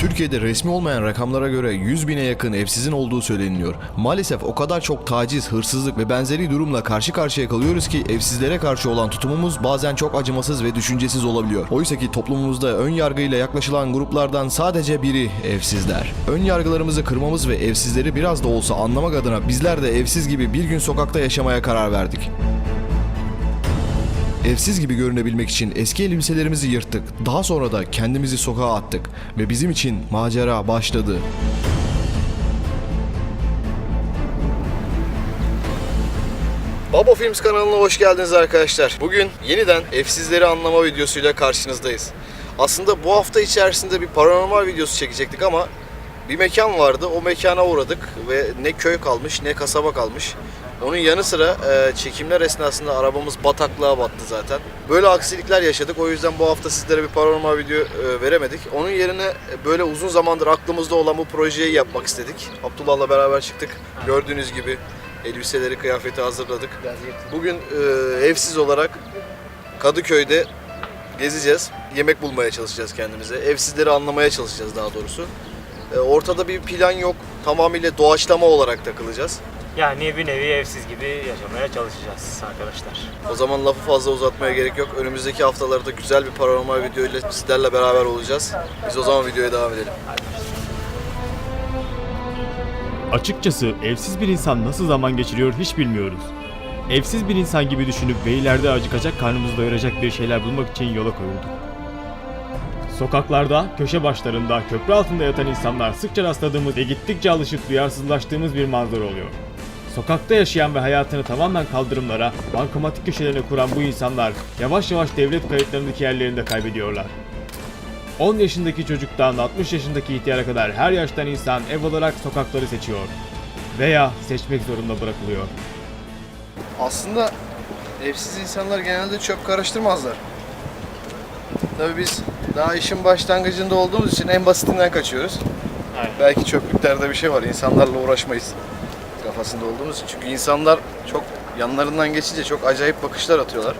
Türkiye'de resmi olmayan rakamlara göre 100 bine yakın evsizin olduğu söyleniliyor. Maalesef o kadar çok taciz, hırsızlık ve benzeri durumla karşı karşıya kalıyoruz ki evsizlere karşı olan tutumumuz bazen çok acımasız ve düşüncesiz olabiliyor. Oysa ki toplumumuzda ön yargıyla yaklaşılan gruplardan sadece biri evsizler. Ön yargılarımızı kırmamız ve evsizleri biraz da olsa anlamak adına bizler de evsiz gibi bir gün sokakta yaşamaya karar verdik. Evsiz gibi görünebilmek için eski elbiselerimizi yırttık. Daha sonra da kendimizi sokağa attık ve bizim için macera başladı. Babo Films kanalına hoş geldiniz arkadaşlar. Bugün yeniden evsizleri anlama videosuyla karşınızdayız. Aslında bu hafta içerisinde bir paranormal videosu çekecektik ama bir mekan vardı. O mekana uğradık ve ne köy kalmış ne kasaba kalmış. Onun yanı sıra e, çekimler esnasında arabamız bataklığa battı zaten. Böyle aksilikler yaşadık. O yüzden bu hafta sizlere bir paranormal video e, veremedik. Onun yerine e, böyle uzun zamandır aklımızda olan bu projeyi yapmak istedik. Abdullah'la beraber çıktık. Gördüğünüz gibi elbiseleri, kıyafeti hazırladık. Bugün e, evsiz olarak Kadıköy'de gezeceğiz. Yemek bulmaya çalışacağız kendimize. Evsizleri anlamaya çalışacağız daha doğrusu. E, ortada bir plan yok. Tamamıyla doğaçlama olarak takılacağız. Yani bir nevi evsiz gibi yaşamaya çalışacağız arkadaşlar. O zaman lafı fazla uzatmaya gerek yok. Önümüzdeki haftalarda güzel bir paranormal video ile sizlerle beraber olacağız. Biz o zaman videoya devam edelim. Açıkçası evsiz bir insan nasıl zaman geçiriyor hiç bilmiyoruz. Evsiz bir insan gibi düşünüp ve ileride acıkacak karnımızı doyuracak bir şeyler bulmak için yola koyulduk. Sokaklarda, köşe başlarında, köprü altında yatan insanlar sıkça rastladığımız ve gittikçe alışıp duyarsızlaştığımız bir manzara oluyor. Sokakta yaşayan ve hayatını tamamen kaldırımlara, bankamatik köşelerine kuran bu insanlar yavaş yavaş devlet kayıtlarındaki yerlerini de kaybediyorlar. 10 yaşındaki çocuktan 60 yaşındaki ihtiyara kadar her yaştan insan ev olarak sokakları seçiyor. Veya seçmek zorunda bırakılıyor. Aslında evsiz insanlar genelde çöp karıştırmazlar. Tabii biz daha işin başlangıcında olduğumuz için en basitinden kaçıyoruz. Aynen. Belki çöplüklerde bir şey var. insanlarla uğraşmayız kafasında olduğumuz için. Çünkü insanlar çok yanlarından geçince çok acayip bakışlar atıyorlar.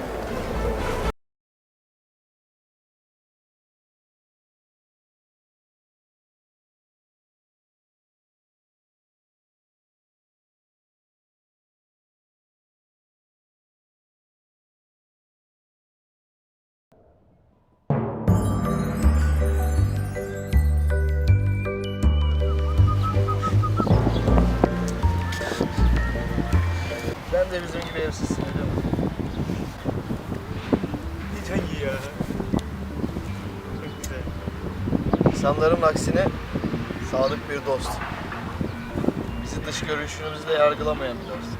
Sen de bizim gibi evsizsin değil mi? İyi ya. Çok güzel. İnsanların aksine sadık bir dost. Bizi dış görünüşümüzle yargılamayan bir dost.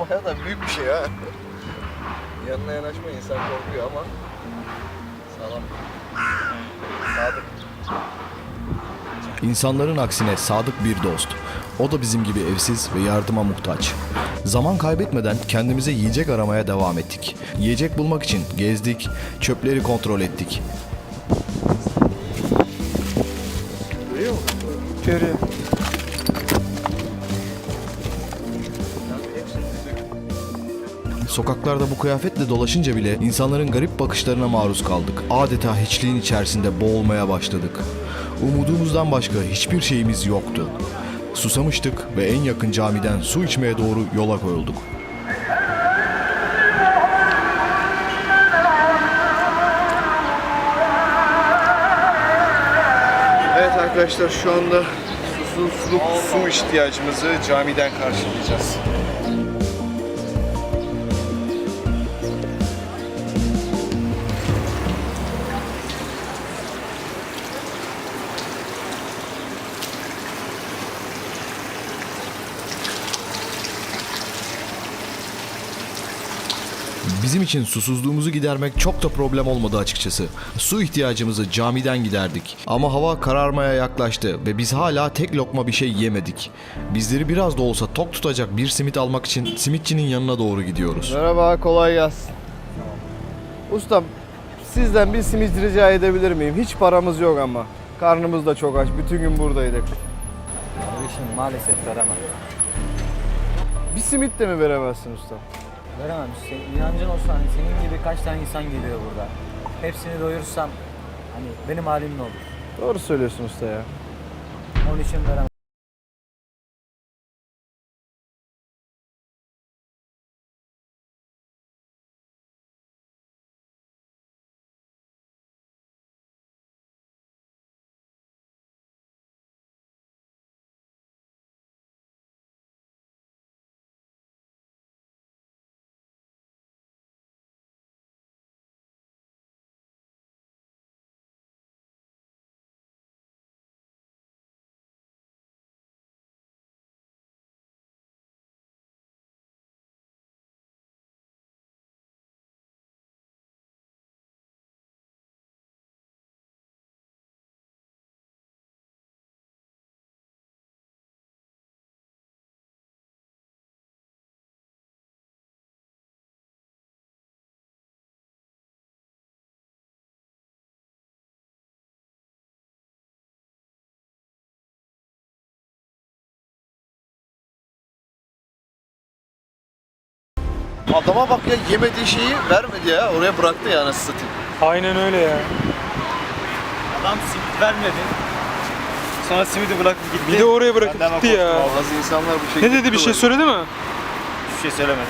Baya da büyük bir şey ha. Yanına yanaşma insan korkuyor ama sağlam. Sadık. İnsanların aksine sadık bir dost. O da bizim gibi evsiz ve yardıma muhtaç. Zaman kaybetmeden kendimize yiyecek aramaya devam ettik. Yiyecek bulmak için gezdik, çöpleri kontrol ettik. Görüyor musun? Sokaklarda bu kıyafetle dolaşınca bile insanların garip bakışlarına maruz kaldık. Adeta hiçliğin içerisinde boğulmaya başladık. Umudumuzdan başka hiçbir şeyimiz yoktu. Susamıştık ve en yakın camiden su içmeye doğru yola koyulduk. Evet arkadaşlar şu anda susuzluk su ihtiyacımızı camiden karşılayacağız. Bizim için susuzluğumuzu gidermek çok da problem olmadı açıkçası. Su ihtiyacımızı camiden giderdik. Ama hava kararmaya yaklaştı ve biz hala tek lokma bir şey yemedik. Bizleri biraz da olsa tok tutacak bir simit almak için simitçinin yanına doğru gidiyoruz. Merhaba, kolay gelsin. Ustam, sizden bir simit rica edebilir miyim? Hiç paramız yok ama. Karnımız da çok aç. Bütün gün buradaydık. Kardeşim maalesef veremem. Bir simit de mi veremezsin usta? Veremem. Sen, inancın olsa hani senin gibi kaç tane insan geliyor burada. Hepsini doyursam Hani benim halim ne olur? Doğru söylüyorsun usta ya. Onun için veremem. Adama bak ya yemediği şeyi vermedi ya. Oraya bıraktı ya nasıl satayım. Aynen öyle ya. Adam simit vermedi. Sonra simidi bırakıp gitti. Bir de oraya bırakıp gitti ya. Bazı insanlar bu şekilde. Ne dedi bir şey söyledi mi? Hiçbir şey söylemedi.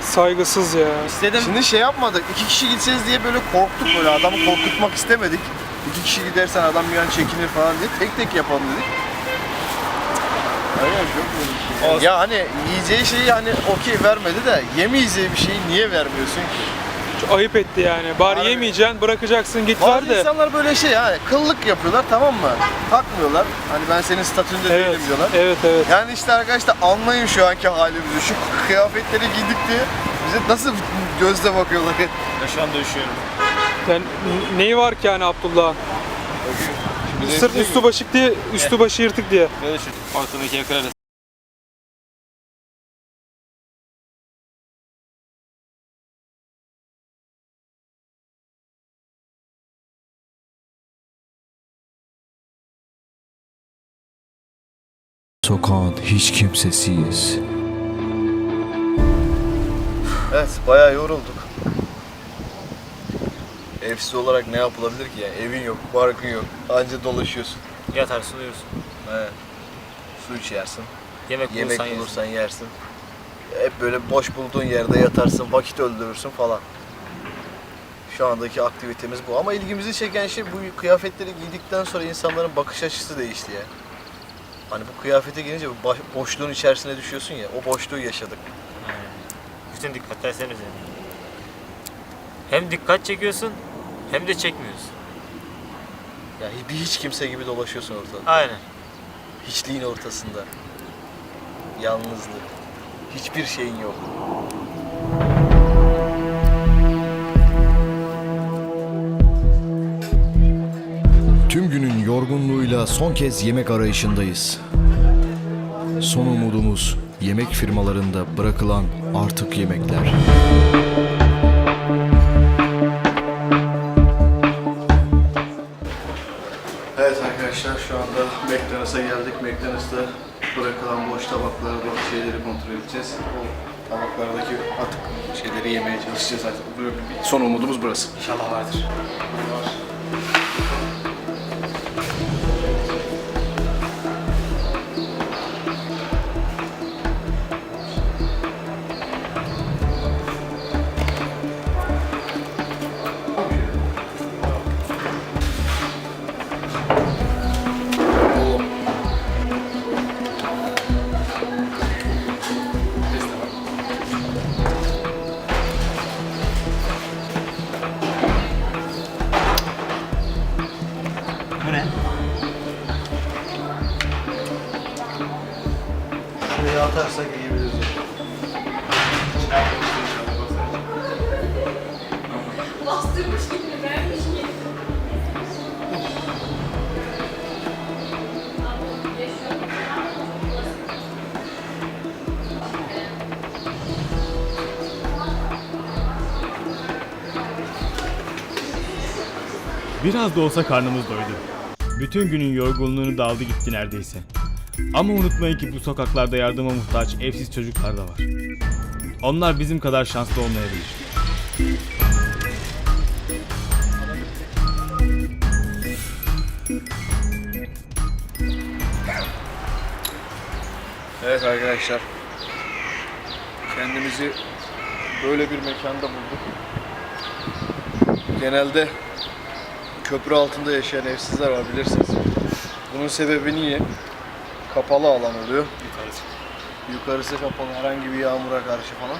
Saygısız ya. İstedim. Şimdi şey yapmadık. iki kişi gideceğiz diye böyle korktuk böyle. Adamı korkutmak istemedik. İki kişi gidersen adam bir an çekinir falan diye tek tek yapalım dedik. Bir şey. Ya hani yiyeceği şeyi hani okey vermedi de yemeyeceği bir şeyi niye vermiyorsun ki? Çok ayıp etti yani. Bari Harbi. yemeyeceksin, bırakacaksın git Bazı ver de. insanlar böyle şey yani kıllık yapıyorlar tamam mı? Takmıyorlar. Hani ben senin statünde Evet, değilim diyorlar. evet, evet. Yani işte arkadaşlar anlayın şu anki halimizi. Şu kıyafetleri giydik diye bize nasıl gözle bakıyorlar. Ben şu anda üşüyorum. Yani neyi var ki yani Abdullah'ın? Sırf üstü başık diye, üstü başı yırtık diye. Böyle şu. Ortadaki yakararız. Sokağın hiç kimsesiyiz. Evet bayağı yorulduk. Evsiz olarak ne yapılabilir ki yani? Evin yok, barkın yok. Anca dolaşıyorsun. Yatarsın uyursun. He. Su içersin. Yemek, Yemek bulursan bulursan yersin. yersin. Hep böyle boş bulduğun yerde yatarsın, vakit öldürürsün falan. Şu andaki aktivitemiz bu. Ama ilgimizi çeken şey bu kıyafetleri giydikten sonra insanların bakış açısı değişti ya. Hani bu kıyafete gelince bu boşluğun içerisine düşüyorsun ya, o boşluğu yaşadık. Aynen. Bütün dikkatler senin üzerinde. Hem dikkat çekiyorsun hem de çekmiyorsun. Ya bir hiç kimse gibi dolaşıyorsun ortada. Aynen. Hiçliğin ortasında. Yalnızlık. Hiçbir şeyin yok. Tüm günün yorgunluğuyla son kez yemek arayışındayız. Son umudumuz yemek firmalarında bırakılan artık yemekler. Arkadaşlar şu anda McDonald's'a geldik. McDonald's'ta bırakılan boş tabakları, boş şeyleri kontrol edeceğiz. O tabaklardaki atık şeyleri yemeye çalışacağız artık. Son umudumuz burası. İnşallah vardır. Bu Biraz da olsa karnımız doydu. Bütün günün yorgunluğunu da aldı gitti neredeyse. Ama unutmayın ki bu sokaklarda yardıma muhtaç evsiz çocuklar da var. Onlar bizim kadar şanslı olmayabilir. Evet arkadaşlar. Kendimizi böyle bir mekanda bulduk. Genelde köprü altında yaşayan evsizler var bilirsiniz. Bunun sebebi niye? Kapalı alan oluyor. Yukarısı. Yukarısı kapalı herhangi bir yağmura karşı falan.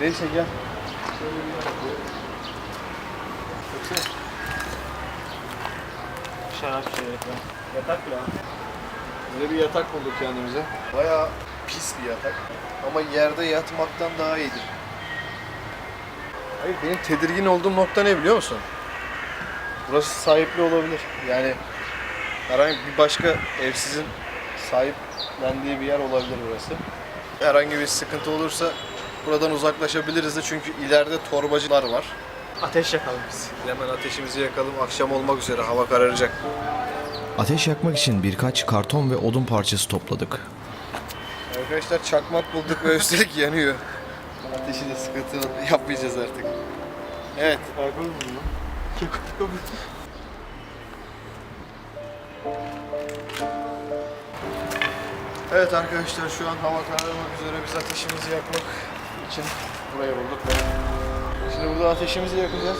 Neyse gel. Şarap şey Yatak bile Böyle bir yatak bulduk kendimize. Bayağı pis bir yatak. Ama yerde yatmaktan daha iyidir. Hayır benim tedirgin olduğum nokta ne biliyor musun? Burası sahipli olabilir. Yani herhangi bir başka evsizin sahiplendiği bir yer olabilir burası. Herhangi bir sıkıntı olursa buradan uzaklaşabiliriz de çünkü ileride torbacılar var. Ateş yakalım biz. Hemen ateşimizi yakalım. Akşam olmak üzere. Hava kararacak. Ateş yakmak için birkaç karton ve odun parçası topladık. Arkadaşlar çakmak bulduk ve üstelik yanıyor. Ateşi de sıkıntı yapmayacağız artık. Evet. Evet arkadaşlar şu an hava kararmak üzere biz ateşimizi yakmak için buraya bulduk. Şimdi burada ateşimizi yakacağız.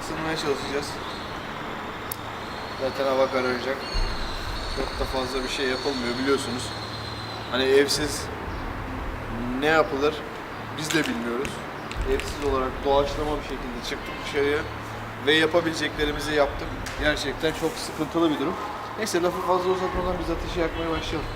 Isınmaya çalışacağız. Zaten hava kararacak. Çok da fazla bir şey yapılmıyor biliyorsunuz. Hani evsiz ne yapılır biz de bilmiyoruz. Evsiz olarak doğaçlama bir şekilde çıktık dışarıya ve yapabileceklerimizi yaptık. Gerçekten çok sıkıntılı bir durum. Neyse lafı fazla uzatmadan biz ateşi yakmaya başlayalım.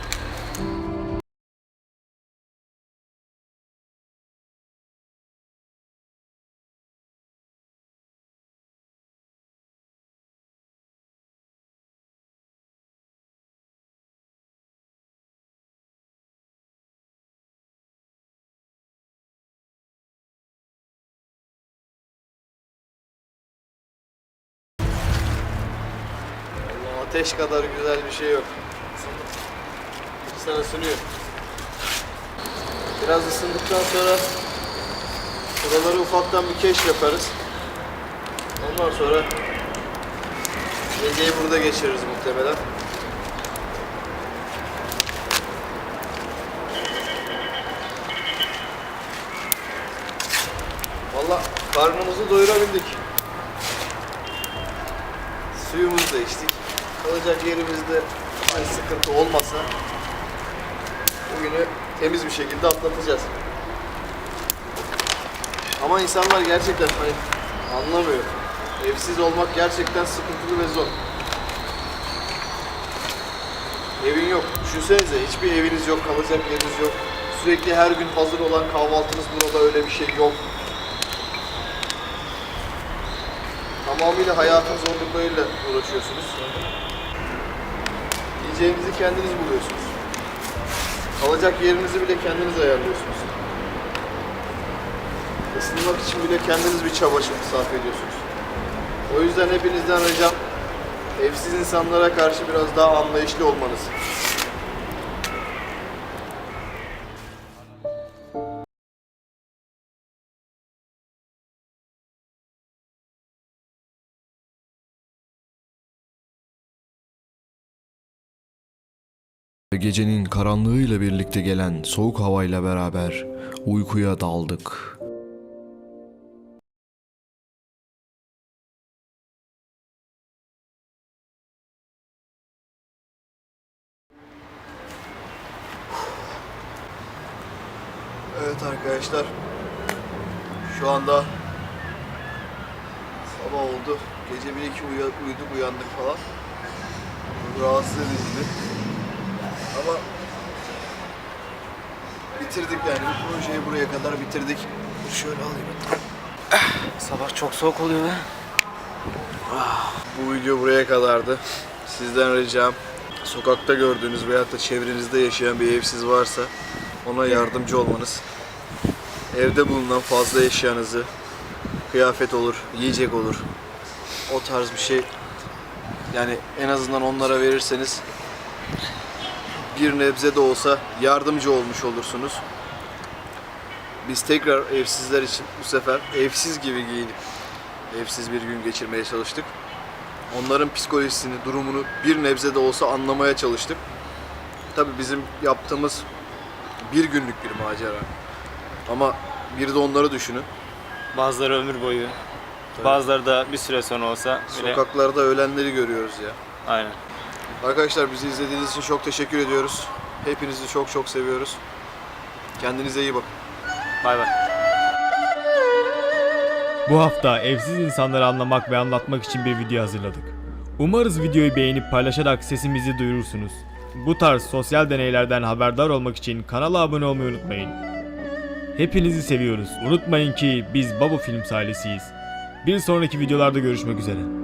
Ateş kadar güzel bir şey yok. Sana ısınıyor. Biraz ısındıktan sonra buraları ufaktan bir keşf yaparız. Ondan sonra geceyi burada geçiririz muhtemelen. Valla karnımızı doyurabildik. Suyumuzu da içtik. Kalacak yerimizde hani sıkıntı olmasa bugünü temiz bir şekilde atlatacağız. Ama insanlar gerçekten hani anlamıyor. Evsiz olmak gerçekten sıkıntılı ve zor. Evin yok. Düşünsenize hiçbir eviniz yok, kalacak yeriniz yok. Sürekli her gün hazır olan kahvaltınız burada öyle bir şey yok. Tamamıyla hayatın zorluklarıyla uğraşıyorsunuz. Yiyeceğinizi kendiniz buluyorsunuz. Kalacak yerinizi bile kendiniz ayarlıyorsunuz. Isınmak için bile kendiniz bir çaba sarf ediyorsunuz. O yüzden hepinizden ricam evsiz insanlara karşı biraz daha anlayışlı olmanız. Gecenin karanlığıyla birlikte gelen soğuk havayla beraber uykuya daldık. Evet arkadaşlar. Şu anda sabah oldu. Gece bir iki uyuduk uyandık falan. Rahatsız ediciydi. Ama bitirdik yani. Bu projeyi buraya kadar bitirdik. Dur şöyle alayım. Sabah çok soğuk oluyor be. Bu video buraya kadardı. Sizden ricam sokakta gördüğünüz veyahut da çevrenizde yaşayan bir evsiz varsa ona yardımcı olmanız. Evde bulunan fazla eşyanızı, kıyafet olur, yiyecek olur, o tarz bir şey yani en azından onlara verirseniz bir nebze de olsa yardımcı olmuş olursunuz. Biz tekrar evsizler için bu sefer evsiz gibi giyinip evsiz bir gün geçirmeye çalıştık. onların psikolojisini, durumunu bir nebze de olsa anlamaya çalıştık. Tabii bizim yaptığımız bir günlük bir macera. Ama bir de onları düşünün. Bazıları ömür boyu. Bazıları da bir süre sonra olsa bile Sokaklarda ölenleri görüyoruz ya. aynen. Arkadaşlar bizi izlediğiniz için çok teşekkür ediyoruz. Hepinizi çok çok seviyoruz. Kendinize iyi bakın. Bay bay. Bu hafta evsiz insanları anlamak ve anlatmak için bir video hazırladık. Umarız videoyu beğenip paylaşarak sesimizi duyurursunuz. Bu tarz sosyal deneylerden haberdar olmak için kanala abone olmayı unutmayın. Hepinizi seviyoruz. Unutmayın ki biz Babu Film ailesiyiz. Bir sonraki videolarda görüşmek üzere.